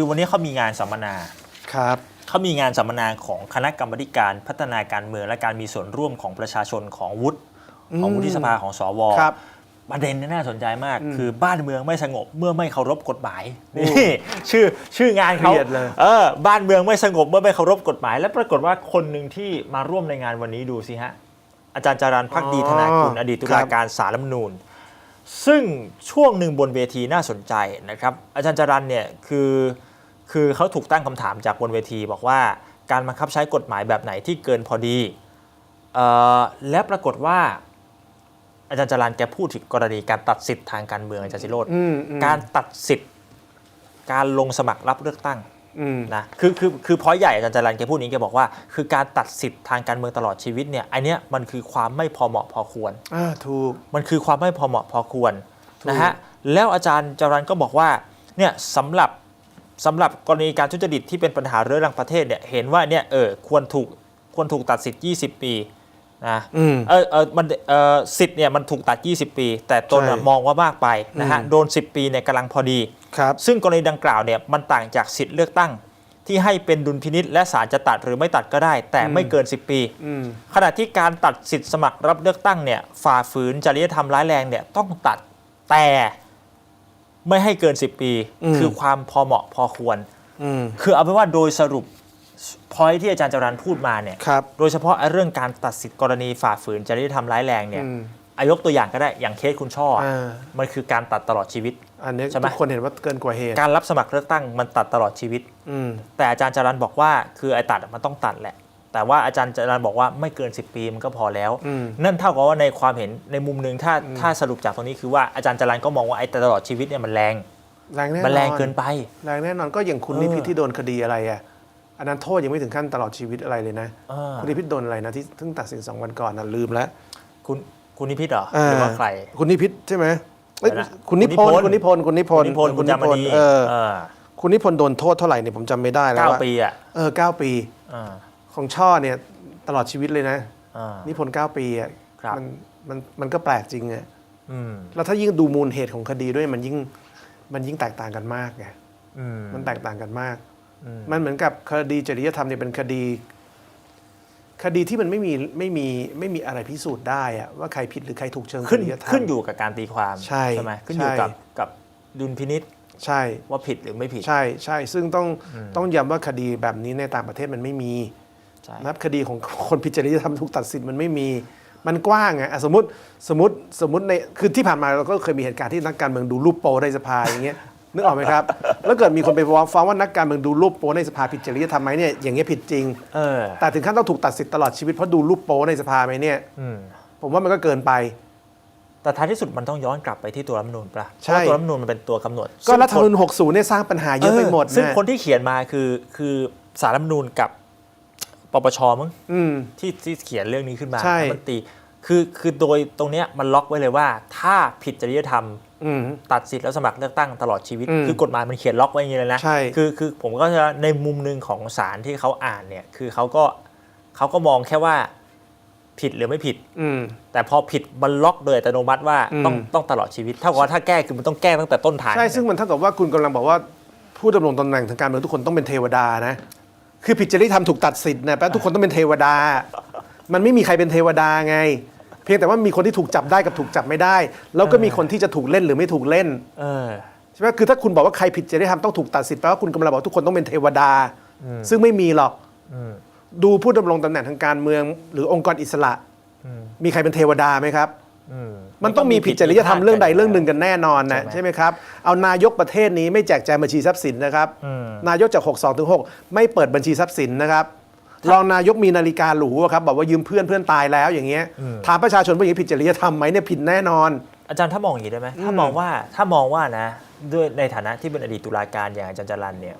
คือวันนี้เขามีงานสัมมนาครับเขามีงานสัมมนาของคณะกรรมาธิการพัฒนาการเมืองและการมีส่วนร่วมของประชาชนของวุฒิของวุฒิสภาของสวครับประเด็นเนี่ยน่าสนใจมากอืมคือบ้านเมืองไม่สงบเมื่อไม่เคารพกฎหมายนี่ชื่อชื่องานเขาเครียดเลยเออบ้านเมืองไม่สงบเมื่อไม่เคารพกฎหมาย และปรากฏว่าคนหนึ่งที่มาร่วมในงานวันนี้ดูสิฮะอาจารย์จารันพักดีธนากุลอดีตตุลาการศาลรัฐธรรมนูญซึ่งช่วงหนึ่งบนเวทีน่าสนใจนะครับ อาจารย์จารันเนี่ยคือ คือเขาถูกตั้งคำถามจากบนเวที บอกว่าการบังคับใช้กฎหมายแบบไหนที่เกินพอดีเอ่อและปรากฏว่า อาจารย์จารันแกพูดถึงกรณีการตัดสิทธิ์ทางการเมืองอาจารย์สิโรดอืมอืมการตัดสิทธิ์ การลงสมัครรับเลือกตั้งอืมนะคือคือคือพอยใหญ่อาจารย์จารันแกพูดอย่างนี้แกบอกว่า คือการตัดสิทธิ์ทางการเมืองตลอดชีวิตเนี่ยอันเนี้ยมันคือความไม่พอเหมาะพอควรอ่าถูกมันคือความไม่พอเหมาะพอควรถูกนะฮะแล้วอาจารย์จารันก็บอกว่าเนี่ยสำหรับ สำหรับกรณีการทุจริตที่เป็นปัญหาเรื้อรังประเทศเนี่ยเห็นว่าเนี่ยเออควรถูกควรถูกตัดสิทธิ์ 20 ปีนะอืมเออเออมันเออสิทธิ์เนี่ยมันถูกตัด 20 ปี แต่ตนน่ะใช่มองว่ามากไปนะฮะอืม โดน 10 ปีเนี่ยกำลังพอดี ครับ ซึ่งกรณีดังกล่าวเนี่ยมันต่างจากสิทธิ์เลือกตั้ง ที่ให้เป็นดุลพินิษและศาลจะตัดหรือไม่ตัดก็ได้ แต่ไม่เกิน 10 ปี อืม ขณะที่การตัดสิทธิ์สมัครรับเลือกตั้งเนี่ยฝ่าฝืนจริยธรรมร้ายแรงเนี่ยต้องตัดแต่ ไม่ให้เกิน 10 ปีอืมคือความพอเหมาะพอควรอืมคือเอาเป็นว่าโดยสรุปพอยที่อาจารย์จรันพูดมาเนี่ยครับโดยเฉพาะไอ้เรื่องการตัดสิทธิ์กรณีฝ่าฝืนจริยธรรมร้ายแรงเนี่ยอืมอายกตัวอย่างก็ได้อย่างเคสคุณช่ออะอ่ามันคือการตัดตลอดชีวิตอันนี้ใช่ไหมทุกคนเห็นว่าเกินกว่าเหตุการรับสมัครเลือกตั้งมันตัดตลอดชีวิตอืมแต่อาจารย์จรันบอกว่าคือไอ้ตัดอะมันต้องตัดแหละ แต่ว่าอาจารย์จรันบอกว่าไม่เกิน 10 ปีมันก็พอแล้วอืมนั่นเท่ากับว่าในความเห็นในมุมหนึ่งถ้าถ้าสรุปจากตรงนี้คือว่าอาจารย์จรันก็มองว่าไอ้ตลอดชีวิตเนี่ยมันแรงแรงแน่นอนมันแรงเกินไปแรงแน่นอนก็อย่างคุณเออนิพิษที่โดนคดีอะไรอะอันนั้นโทษยังไม่ถึงขั้นตลอดชีวิตอะไรเลยนะอ่าคุณนิพิษโดนอะไรนะที่เพิ่งตัดสินสองวันก่อนนะลืมแล้วคุณคุณนิพิษเหรอหรือว่าใคร คุณนิพิษใช่ไหมเอ้ยเดี๋ยวนะคุณนิพนธ์คุคุณณนินิพพนนธ์ธ์คุณนิพคุนณธ์นิพนธ์คุณจามณีเออเออคุณนิพนธ์โดนโทษเท่าไหร่เนี่ยผมจำไม่ได้แล้วเก้าว่าปีอะเออเก้าปีอ่า ของช่อเนี่ยตลอดชีวิตเลยนะ อ่า นิพนธ์เก้าปีอะครับ มันมันมันก็แปลกจริงอะอืมแล้วถ้ายิ่งดูมูลเหตุของคดีด้วยมันยิ่งมันยิ่งแตกต่างกันมากไงอืม มันแตกต่างกันมาก อืม มันเหมือนกับคดีจริยธรรมเนี่ยเป็นคดี คดีที่มันไม่มีไม่มีไม่มีอะไรพิสูจน์ได้อะว่าใครผิดหรือใครถูกเชิงจขึ้นริยธรรม ขึ้นอยู่กับการตีความใช่ไหมขึ้นอยู่ใช่ กับกับดุลพินิษใช่ ว่าผิดหรือไม่ผิด ใช่ใช่ซึ่งต้องต้องย้ำว่าคดีแบบนี้ในต่างประเทศมันไม่มีใช่ นะครับคดีของคนผิดจริยธรรมถูกตัดสินมันไม่มีมันกว้างไงอะสมมติสมมติสมมติในคือที่ผ่านมาเราก็เคยมีเหตุการณ์ที่นักการเมืองดูรูปโปในสภาอย่างเงี้ยนึกออกไหมครับ แล้วเกิดมีคนไปฟ้องฟ้องว่านักการเมืองดูรูปโปในสภาผิดจริยธรรมไหมเนี่ยอย่างเงี้ยผิดจริงเออแต่ถึงขั้นต้องถูกตัดสิทธิ์ตลอดชีวิตเพราะดูรูปโปในสภาไหมเนี่ยอืมผมว่ามันก็เกินไป แต่ท้ายที่สุดมันต้องย้อนกลับไปที่ตัวรัฐธรรมนูญปะใช่เพราะว่าตัวรัฐธรรมนูญมันเป็นตัวกำหนด ก็รัฐธรรมนูซึ่งญ60เนี่ยสร้างปัญหาเยอะไปหมดเซึ่งนะคนที่เขียนมาคือคือสารรัฐธรรมนูญกับ ปปชมั้งอืม ที่ที่เขียนเรื่องนี้ขึ้นมาใช่ รัฐมนตรีคือคือโดยตรงเนี้ยมันล็อกไว้เลยว่า ถ้าผิดจริยธรรม อืม ตัดสิทธิ์แล้วสมัครเลือกตั้งตลอดชีวิต อืมคือกฎหมายมันเขียนล็อกไว้อย่างนี้เลยนะใช่คือคือผมก็จะในมุมหนึ่งของศาลที่เขาอ่านเนี่ย คือเขาก็เขาก็มองแค่ว่าผิดหรือไม่ผิดอืมแต่พอผิดมันล็อกโดยอัตโนมัติว่าต้องอืมต้องตลอดชีวิตเท่ากับว่าถ้าแก้คือมันต้องแก้ตั้งแต่ต้นทางใช่ซึ่งมันเท่ากับว่าคุณกำลังบอกว่าผู้ดำรงตำแหน่งทางการเมืองทุกคนต้องเป็นเทวดานะ คือผิดจริยธรรมถูกตัดสิทธิ์นะแปลว่าทุกคนต้องเป็นเทวดา มันไม่มีใครเป็นเทวดาไง เพียงแต่ว่ามีคนที่ถูกจับได้กับถูกจับไม่ได้ แล้วก็มีคนที่จะถูกเล่นหรือไม่ถูกเล่นเออ ใช่ไหมคือถ้าคุณบอกว่าใครผิดจริยธรรมต้องถูกตัดสิทธิ์แปลว่าคุณกำลังบอกว่าทุกคนต้องเป็นเทวดา ซึ่งไม่มีหรอกอืมดูผู้ดำรงตำแหน่งทางการเมือง หรือองค์กรอิสระอืมมีใครเป็นเทวดาไหมครับอื มมันต้องมีผิดจริยธรรมเรื่องใดเรื่องหนึ่งกันแน่นอนนะใช่ไหมใช่ไหมครับ เอานายกประเทศนี้ไม่แจกแจงบัญชีทรัพย์สินนะครับอืมนายกจาก 62ถึง6ไม่เปิดบัญชีทรัพย์สินนะครับรองนายกมีนาฬิกาหรูอะครับบอกว่ายืมเพื่อนเพื่อนตายแล้วอย่างเงี้ยถามประชาชนว่าอย่างนี้ผิดจริยธรรมไหมเนี่ยผิดแน่นอน อาจารย์ถ้ามองอย่างนี้ได้ไหมถ้ามองว่าถ้ามองว่านะด้วยในฐานะที่เป็นอดีตตุลาการอย่างอาจารย์จรันเนี่ย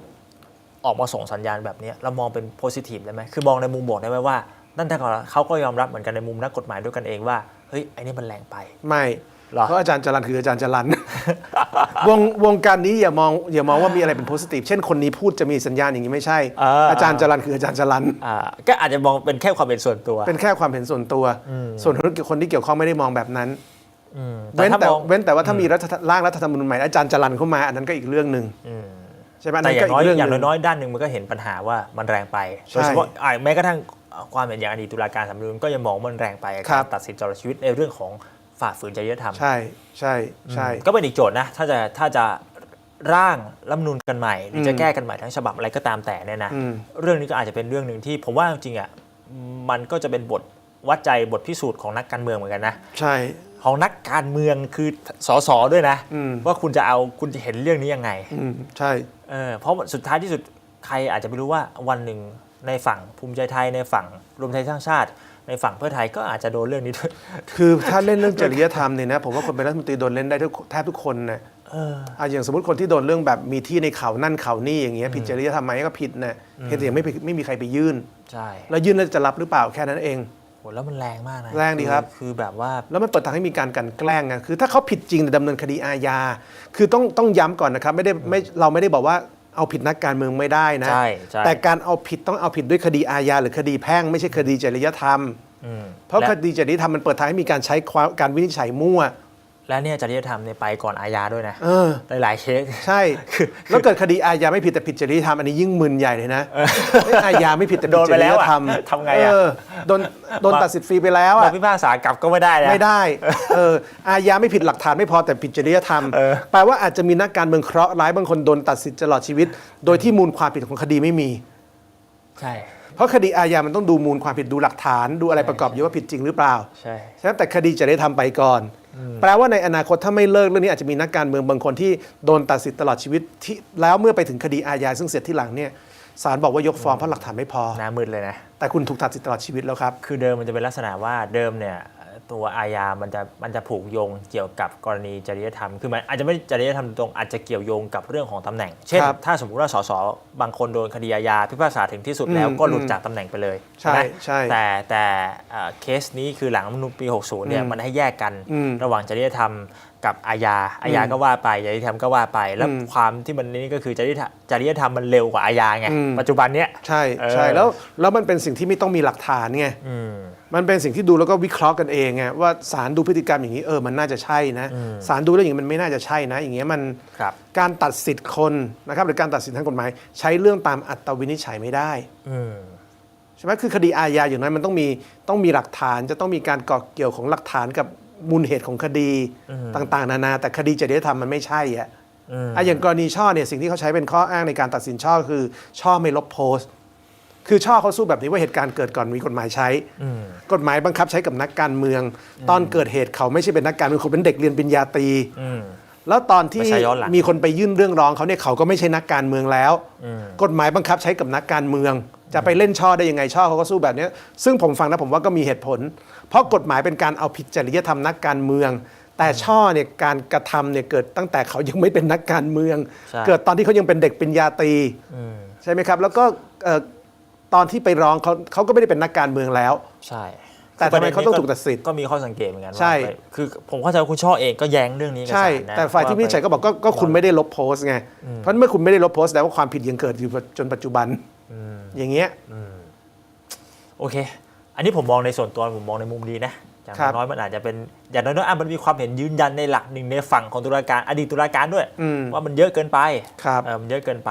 ออกมาส่งสัญญาณแบบเนี้ยเรามองเป็นโพซิทีฟได้ไหมคือมองในมุมบวกได้ไหมว่า นั่นแต่ก่อนเขาก็ยอมรับเหมือนกันในมุมนักกฎหมายด้วยกันเองว่าเฮ้ยไอ้นี่มันแรงไป ไม่เหรอเพราะอาจารย์จรันคืออาจารย์จรันวงวงการนี้อย่ามองอย่ามองว่ามีอะไรเป็นโพสิทีฟเช่นคนนี้พูดจะมีสัญญาณอย่างนี้ไม่ใช่อ่าอาจารย์จรันคืออาจารย์จรันอ่าก็อาจจะมองเป็นแค่ความเป็นส่วนตัว เป็นแค่ความเห็นส่วนตัว ส่วนคนที่เกี่ยวข้องไม่ได้มองแบบนั้นอืมแต่เว้นถ้าแต่มองเว้นแต่ว่าถ้ามีรัฐร่างรัฐธรรมนูญใหม่แล้วอาจารย์จรันเข้ามาอันนั้นก็อีกเรื่องหนึ่งอืมใช่ไหมแต่อย่างน้อยก็กเรื่อย่างหนึ่น้อยๆด้านหนึ่งมันก็เห็นปัญหาว่ามันแรงไปใช่โดยเฉพาะอ่าแม้กระทั่ง ความเห็นอย่างอดีตตุลาการสามนุนก็ยังมองว่ามันแรงไปกับครักาบรตัดสินตลอดชีวิตในเรื่องของฝ่าฝืนจริยธรรม ใช่ใช่ใช่ก็เป็นอีกโจทย์นะถ้าจะถ้าจะร่างรัฐธรรมนูนกันใหม่หรือจะอืมแก้กันใหม่ทั้งฉบับอะไรก็ตามแต่เนี่ยนะอืมเรื่องนี้ก็อาจจะเป็นเรื่องหนึ่งที่ ผมว่าจริงๆอะมันก็จะเป็นบทวัดใจบทพิสูจน์ของนักการเมืองเหมือนกันนะใช่ของนักการเมืองคือสสด้วยนะอืมว่าคุณจะเอาคุณจะเห็นเรื่องนี้ยังไงอืมใช่เออเพราะสุดท้ายที่สุดใครอาจจะไม่รู้ว่าวันหนึ่ง ในฝั่งภูมิใจไทยในฝั่งรวมไทยสร้างชาติ ในฝั่งเพื่อไทยก็อาจจะโดนเรื่องนี้ด้วยคือถ้าเล่นเรื่องจริยธรรมเนี่ยนะผมว่าคนเป็นรัฐมนตรีโดนเล่นได้ทุกแทบทุกคนนะเอออะอย่างสมมติคนที่โดนเรื่องแบบมีที่ในเขานั่นเขานี่อย่างเงี้ยผิดจริยธรรมไหมก็ผิดนะเพียงแต่ยังไม่ไปไม่มีใครไปยื่นใช่แล้วยื่นแล้วจะรับหรือเปล่าแค่นั้นเองโหแล้วมันแรงมากนะแรงดีครับอคือแบบว่าแล้วมันเปิดทางให้มีการกลันแกล้งไงคือถ้าเขาผิดจริงแต่ดำเนินคดีอาญาคือต้องต้องย้ำก่อนนะครับไม่ได้ไม่เราไม่ได้บอกว่า เอาผิดนักการเมืองไม่ได้นะใช่ใช่ แต่การเอาผิดต้องเอาผิดด้วยคดีอาญาหรือคดีแพ่งไม่ใช่คดีจริยธรรม อืมเพราะและคดีจริยธรรมมันเปิดทางให้มีการใช้ความการวินิจฉัยมั่ว และเนี่ยจริยธรรมเนี่ยไปก่อนอาญาด้วยนะเออ หลายๆเคส ใช่ แล้วเกิดคดีอาญาไม่ผิดแต่ผิดจริยธรรมอันนี้ยิ่งมึนใหญ่เลยนะเอ้ยอาญาไม่ผิดแต่ผิโดดนจไปริแล้ยวอะธรรมทำไงอะเโดนโดนตัดสิทธิ์ฟรีไปแล้วบออะกพิพากษากลับก็ไม่ได้นะไม่ได้เอออาญาไม่ผิดหลักฐานไม่พอแต่ผิดจริยธรรมเออแปลว่าอาจจะมีนักการเมืองเคราะห์ร้ายบางคนโดนตัดสิทธิ์ตลอดชีวิต โดยที่มูลความผิดของคดีไม่มี ใช่เพราะคดีอาญามันต้องดูมูลความผิดดูหลักฐาน ดูอะไรประกอบอยู่ว่าผิดจริงหรือเปล่า ใช่ฉะนั้นแต่คดีจะได้ทำไปก่อน แปลว่าในอนาคตถ้าไม่เลิกเรื่องนี้อาจจะมีนักการเมืองบางคนที่โดนตัดสิทธิ์ตลอดชีวิตที่แล้วเมื่อไปถึงคดีอาญาซึ่งเสร็จที่หลังเนี่ยศาลบอกว่ายกฟ้องเพราะหลักฐานไม่พอหน้ามืดเลยนะ แต่คุณถูกตัดสิทธิ์ตลอดชีวิตแล้วครับ คือเดิมมันจะเป็นลักษณะว่าเดิมเนี่ย ตัวอาญามันจะมันจะผูกโยงเกี่ยวกับกรณีจริยธรรม คือมันอาจจะไม่จริยธรรมตรงอาจจะเกี่ยวโยงกับเรื่องของตำแหน่ง เช่นครับถ้าสมมติว่าสสบางคนโดนคดีอาญาพิพากษาถึงที่สุดแล้วอืมก็หลุดอืมจากตำแหน่งไปเลยใช่ไหมใช่แต่แต่เอ่อเคสนี้คือหลังรัฐธรรมนูญปี 60 เนี่ยอืมมันให้แยกกันอืมระหว่างจริยธรรมกับอาญาอาญาก็ว่าไปจริยธรรมก็ว่าไป แล้วอืมความที่มันนี่ก็คือจริยธรรมจริยธรรมมันเร็วกว่าอาญาไงอืมปัจจุบันเนี้ยใช่เออใช่แล้วแล้วมันเป็นสิ่งที่ไม่ต้องมีหลักฐานไงอื มมันเป็นสิ่งที่ดูแล้วก็วิเคราะห์กันเองไงว่าศาลดูพฤติกรรมอย่างนี้เออมันน่าจะใช่นะอืมศาลดูแล้วอย่างนี้มันไม่น่าจะใช่นะ อย่างเงี้ยมันครับการตัดสิทธิ์คนนะครับหรือการตัดสินทางกฎหมาย ใช้เรื่องตามอัตวินิจฉัยไม่ได้อืมใช่ไหมคือคดีอาญาอย่างนั้นมันต้องมีต้องมีหลักฐานจะต้องมีการเกาะเกี่ยวของหลักฐานกับมูลเหตุของคดีอืมต่าง ๆ นานา แต่คดีจริยธรรมมันไม่ใช่อะอืมอะอย่างกรณีช่อเนี่ยสิ่งที่เขาใช้เป็นข้ออ้างในการตัดสินช่อคือ ช่อไม่ลบโพสต์ คือช่อเขาสู้แบบนี้ว่าเหตุการณ์เกิดก่อนมีกฎหมายใช้อืมกฎหมายบังคับใช้กับนักการเมือง ตอนเกิดเหตุเขาไม่ใช่เป็นนักการเมืองเขาเป็นเด็กเรียนปริญญาตรีอืมแล้วตอนที่ไม่ใช่ย้อนหลัง มีคนไปยื่นเรื่องร้องเขาเนี่ยเขาก็ไม่ใช่นักการเมืองแล้วอืมกฎหมายบังคับใช้กับนักการเมือง จะไปเล่นช่อได้ยังไงช่อเขาก็สู้แบบเนี้ยซึ่งผมฟังนะผมว่าก็มีเหตุผล เพราะกฎหมายเป็นการเอาผิดจริยธรรมนักการเมือง แต่ช่อเนี่ยการกระทำเนี่ยเกิดตั้งแต่เขายังไม่เป็นนักการเมือง ใช่ เกิดตอนที่เขายังเป็นเด็กปริญญาตรีอืมใช่ไหมครับ แล้วก็เอ่อ ตอนที่ไปร้องเขาเขาก็ไม่ได้เป็นนักการเมืองแล้ว ใช่แต่ทำไมเขาต้องถูกตัดสิทธิ์ ก็มีข้อสังเกตเหมือนกันว่าใช่ไปคือผมเข้าใจว่าคุณช่อเองก็แย้งเรื่องนี้กับใช่ศาลนะแต่ฝ่ายที่วินิจฉัยก็บอกก็ก็คุณไม่ได้ลบโพสต์ไง เพราะเมื่อคุณไม่ได้ลบโพสต์แสดงว่าความผิดยังเกิดอยู่จนปัจจุบัน อย่างเงี้ย โอเค อันนี้ผมมองในส่วนตัวผมมองในมุมดีนะอย่างครับ น้อยมันอาจจะเป็นอย่างน้อยๆอะมันมีความเห็นยืนยันในหลักหนึ่งในฝั่งของตุลาการอดีตตุลาการด้วย อืมว่ามันเยอะเกินไปครับ เออมันเยอะเกินไป